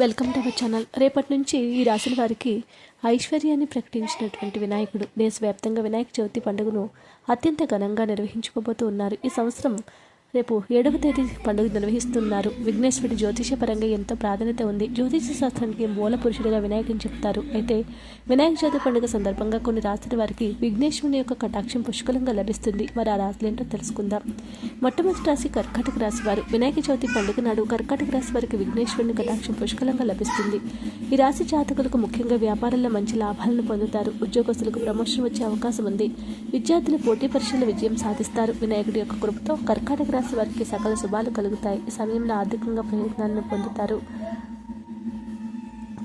Welcome to our channel. రేపటి నుంచి ఈ రాశుల వారికి ఐశ్వర్యాన్ని ప్రకటించినటువంటి వినాయకుడు దేశవ్యాప్తంగా వినాయక చవితి పండుగను అత్యంత ఘనంగా నిర్వహించుకోబోతూ ఉన్నారు. ఈ సంవత్సరం రేపు ఏడవ తేదీ పండుగ నిర్వహిస్తున్నారు. విఘ్నేశ్వరుడి జ్యోతిష పరంగా ఎంతో ప్రాధాన్యత ఉంది. జ్యోతిష శాస్త్రానికి మూల పురుషుడిగా వినాయకుని చెప్తారు. అయితే వినాయక చవితి పండుగ సందర్భంగా కొన్ని రాత్రి వారికి విఘ్నేశ్వరుని యొక్క కటాక్షం పుష్కలంగా లభిస్తుంది. మరి ఆ రాశులు ఏంటో తెలుసుకుందాం. మొట్టమొదటి రాశి కర్కాటక రాశి వారు. వినాయక చవితి పండుగ నాడు కర్కాటక రాశి వారికి విఘ్నేశ్వరుని కటాక్షం పుష్కలంగా లభిస్తుంది. ఈ రాశి జాతకులకు ముఖ్యంగా వ్యాపారంలో మంచి లాభాలను పొందుతారు. ఉద్యోగస్తులకు ప్రమోషన్ వచ్చే అవకాశం ఉంది. విద్యార్థులు పోటీ పరీక్షల విజయం సాధిస్తారు. వినాయకుడి యొక్క కృపతో కర్కాటక రాశి వారికి సకల శుభాలు కలుగుతాయి. ఈ సమయంలో ఆర్థికంగా ప్రయోజనాలను పొందుతారు.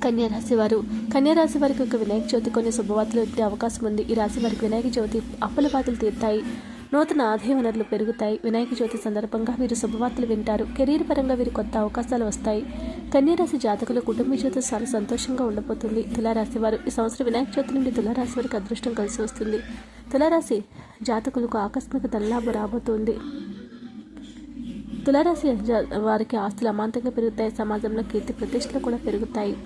కన్యారాశి వారు. కన్యారాశి వారికి ఒక వినాయక చవితి కొన్ని శుభవార్తలు వచ్చే అవకాశం ఉంది. ఈ రాశి వారికి వినాయక చవితి అప్పుల బాధలు తీరుతాయి. నూతన ఆదాయ వనరులు పెరుగుతాయి. వినాయక చవితి సందర్భంగా వీరు శుభవార్తలు వింటారు. కెరీర్ పరంగా వీరు కొత్త అవకాశాలు వస్తాయి. కన్యారాశి జాతకులు కుటుంబ చవితి చాలా సంతోషంగా ఉండబోతుంది. తులారాశి వారు. ఈ సంవత్సరం వినాయక చవితి నుండి తులారాశి వారికి అదృష్టం కలిసి వస్తుంది. తులారాశి జాతకులకు ఆకస్మిక ధనలాభం రాబోతుంది. తులారాశి జా- వారికి ఆస్తులు అమాంతంగా పెరుగుతాయి. సమాజంలో కీర్తి ప్రతిష్టలు కూడా పెరుగుతాయి.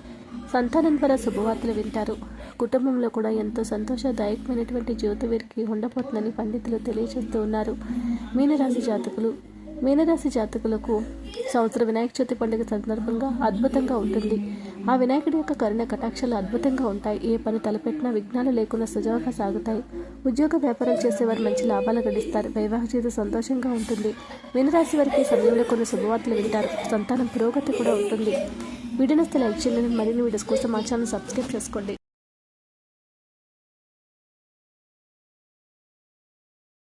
సంతానం ద్వారా శుభవార్తలు వింటారు. కుటుంబంలో కూడా ఎంతో సంతోషదాయకమైనటువంటి జీవితం వీరికి ఉండబోతుందని పండితులు తెలియజేస్తూ ఉన్నారు. మీనరాశి జాతకులు మీనరాశి జాతకులకు సంవత్సర వినాయక చవితి పండుగ సందర్భంగా అద్భుతంగా ఉంటుంది. ఆ వినాయకుడి యొక్క కరుణ కటాక్షాలు అద్భుతంగా ఉంటాయి. ఏ పని తలపెట్టినా విఘ్నాలు లేకుండా సజావుగా సాగుతాయి. ఉద్యోగ వ్యాపారాలు చేసేవారు మంచి లాభాలు గడిస్తారు. వైవాహిక జీవితం సంతోషంగా ఉంటుంది. మీనరాశి వారికి సమయంలో కొన్ని శుభవార్తలు వింటారు. సంతానం పురోగతి కూడా ఉంటుంది. వీడియో స్థల లైక్ చేయండి. మరిన్ని వీడియోస్ కోసం మా ఛానల్ సబ్స్క్రైబ్ చేసుకోండి.